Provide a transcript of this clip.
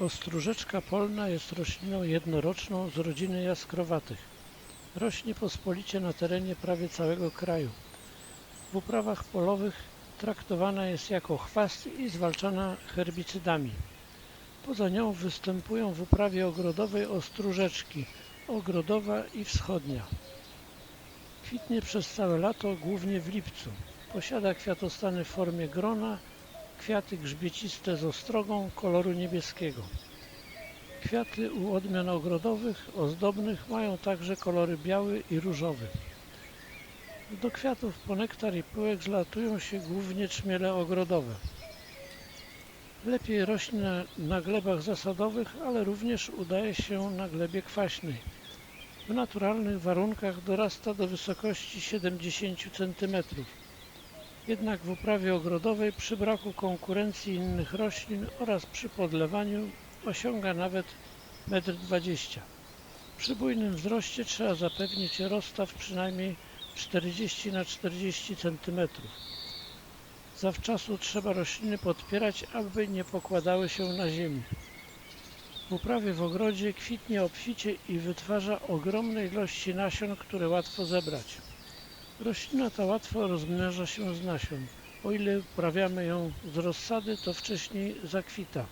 Ostróżeczka polna jest rośliną jednoroczną z rodziny jaskrowatych. Rośnie pospolicie na terenie prawie całego kraju. W uprawach polowych traktowana jest jako chwast i zwalczana herbicydami. Poza nią występują w uprawie ogrodowej ostróżeczki, ogrodowa i wschodnia. Kwitnie przez całe lato, głównie w lipcu. Posiada kwiatostany w formie grona, kwiaty grzbieciste z ostrogą koloru niebieskiego. Kwiaty u odmian ogrodowych, ozdobnych mają także kolory biały i różowy. Do kwiatów po nektar i pyłek zlatują się głównie czmiele ogrodowe. Lepiej rośnie na, glebach zasadowych, ale również udaje się na glebie kwaśnej. W naturalnych warunkach dorasta do wysokości 70 cm. Jednak w uprawie ogrodowej przy braku konkurencji innych roślin oraz przy podlewaniu osiąga nawet 1,20 m. Przy bujnym wzroście trzeba zapewnić rozstaw przynajmniej 40 na 40 cm. Zawczasu trzeba rośliny podpierać, aby nie pokładały się na ziemi. W uprawie w ogrodzie kwitnie obficie i wytwarza ogromne ilości nasion, które łatwo zebrać. Roślina ta łatwo rozmnaża się z nasion. O ile uprawiamy ją z rozsady, to wcześniej zakwita.